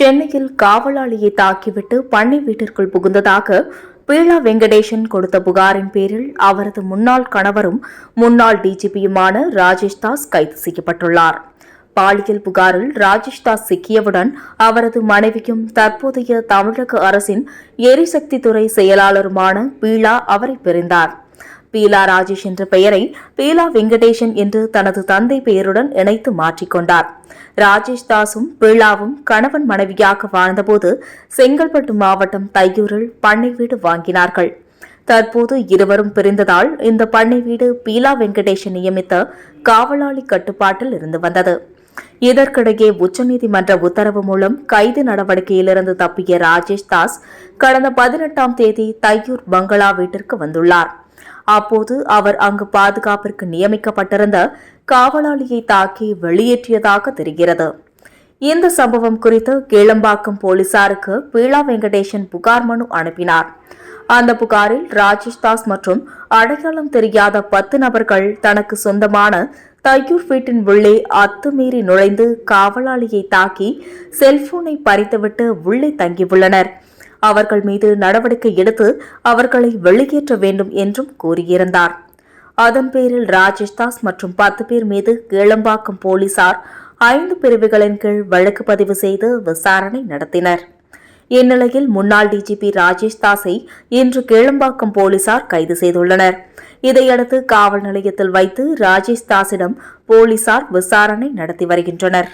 சென்னையில் காவலாளியை தாக்கிவிட்டு பண்ணை வீட்டிற்குள் புகுந்ததாக பீலா வெங்கடேசன் கொடுத்த புகாரின் பேரில் அவரது முன்னாள் கணவரும் முன்னாள் டிஜிபியுமான ராஜேஷ் தாஸ் கைது செய்யப்பட்டுள்ளார். பாலியல் புகாரில் ராஜேஷ் தாஸ் சிக்கியவுடன் அவரது மனைவியும் தற்போதைய தமிழக அரசின் எரிசக்தி துறை செயலாளருமான பீலா அவரை பிரிந்தார். பீலா ராஜேஷ் என்ற பெயரை பீலா வெங்கடேஷன் என்று தனது தந்தை பெயருடன் இணைத்து மாற்றிக்கொண்டார் ராஜேஷ் தாஸும் பீலாவும் கணவன் மனைவியாக வாழ்ந்தபோது செங்கல்பட்டு மாவட்டம் தையூரில் பண்ணை வீடு வாங்கினார்கள். தற்போது இருவரும் பிரிந்ததால் இந்த பண்ணை வீடு பீலா வெங்கடேஷன் நியமித்த காவலாளி கட்டுப்பாட்டில் இருந்து வந்தது. இதற்கிடையே உச்சநீதிமன்ற உத்தரவு மூலம் கைது நடவடிக்கையிலிருந்து தப்பிய ராஜேஷ் தாஸ் கடந்த பதினெட்டாம் தேதி தையூர் பங்களா வீட்டிற்கு வந்துள்ளார். அப்போது அவர் அங்கு பாதுகாப்பிற்கு நியமிக்கப்பட்டிருந்த காவலாளியை தாக்கி வெளியேற்றியதாக தெரிகிறது. இந்த சம்பவம் குறித்து கீழம்பாக்கம் போலீசாருக்கு பீலா வெங்கடேசன் புகார் மனு அனுப்பினார். அந்த புகாரில் ராஜேஷ் தாஸ் மற்றும் அடையாளம் தெரியாத பத்து நபர்கள் தனக்கு சொந்தமான தையூர் வீட்டின் உள்ளே அத்துமீறி நுழைந்து காவலாளியை தாக்கி செல்போனை பறித்துவிட்டு உள்ளே தங்கியுள்ளனர். அவர்கள் மீது நடவடிக்கை எடுத்து அவர்களை வெளியேற்ற வேண்டும் என்றும் கூறியிருந்தார். அதன் பேரில் ராஜேஷ் தாஸ் மற்றும் பத்து பேர் மீது கேளம்பாக்கம் போலீசார் ஐந்து பிரிவுகளின் கீழ் வழக்கு பதிவு செய்து விசாரணை நடத்தினர். இந்நிலையில் முன்னாள் டிஜிபி ராஜேஷ் தாஸை இன்று கேளம்பாக்கம் போலீசார் கைது செய்துள்ளனர். இதையடுத்து காவல் நிலையத்தில் வைத்து ராஜேஷ் தாஸிடம் போலீசார் விசாரணை நடத்தி வருகின்றனர்.